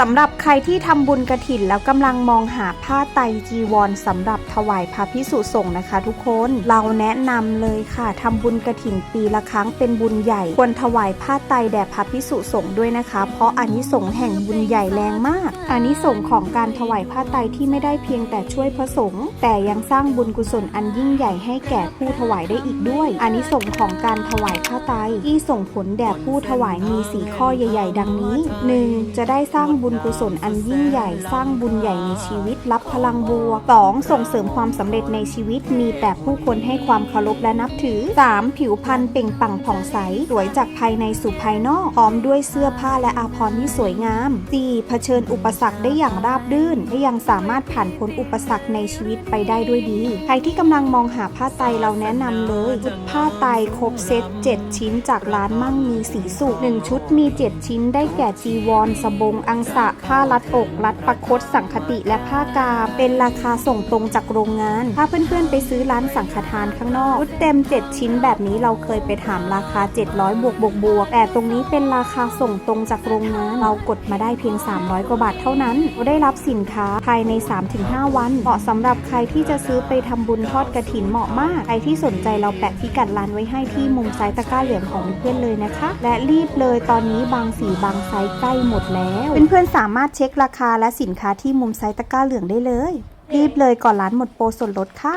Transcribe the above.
สำหรับใครที่ทำบุญกระถินแล้วกำลังมองหาผ้าไตรจีวรสำหรับถวายพระพิสุสงฆ์นะคะ ทุกคนเราแนะนำเลยค่ะทำบุญกระถินปีละครั้งเป็นบุญใหญ่ ควรถวายผ้าไตแด่พระพิสุสงฆ์ด้วยนะคะ เพราะอานิสงส์แห่งบุญใหญ่แรงมากอานิสงส์ของการถวายผ้าไตที่ไม่ได้เพียงแต่ช่วยพระสงฆ์แต่ยังสร้างบุญกุศลอันยิ่งใหญ่ให้แก่ผู้ถวายได้อีกด้วยอานิสงส์ของการถวายผ้าไตที่ส่งผลแด่ผู้ถวายมีสีข้อใหญ่ ๆ ดังนี้ 1. จะได้สร้างบุญุญกุศลอันยิ่งใหญ่ สร้างบุญใหญ่ในชีวิต รับพลังบวก 2. ส่งเสริมความสำเร็จในชีวิต มีแต่ผู้คนให้ความเคารพและนับถือ 3. ผิวพรรณเปล่งปลั่งผ่องใส สวยจากภายในสู่ภายนอก พร้อมด้วยเสื้อผ้าและอาภรณ์ที่สวยงาม 4. เผชิญอุปสรรคได้อย่างราบรื่น และยังสามารถผ่านพ้นอุปสรรคในชีวิตไปได้ด้วยดี ใครที่กำลังมองหาผ้าไตเราแนะนำเลยชุดผ้าไตครบเซต7 ชิ้นจากร้านมั่งมีสีสุข1ชุดมี 7 ชิ้นได้แก่จีวรสบงอังสะ ผ้ารัดอกรัดประคตสังคติและผ้ากา เป็นราคาส่งตรงจากโรงงาน ถ้าเพื่อนๆไปซื้อร้านสังฆทานข้างนอกชุดเต็ม 7 ชิ้นแบบนี้เราเคยไปถามราคา 700 บวกบวกบวกแต่ตรงนี้เป็นราคาส่งตรงจากโรงงาน เรากดมาได้เพียง 300 กว่าบาทเท่านั้นเราได้รับสินค้าภายใน 3-5 วัน เหมาะสำหรับใครที่จะซื้อไปทำบุญทอดกระถินเหมาะมาก ใครที่สนใจเราแปะพิกัดร้านไว้ให้ที่มุมซ้ายตะกร้าเหลืองของเพื่อนเลยนะคะ และรีบเลยตอนนี้บางสีบางไซส์ใกล้หมดแล้ว เพื่อนๆ สามารถเช็คราคาและสินค้าที่มุมไซต์ตะกร้าเหลืองได้เลย รีบเลยก่อนร้านหมดโปรส่วนลดค่ะ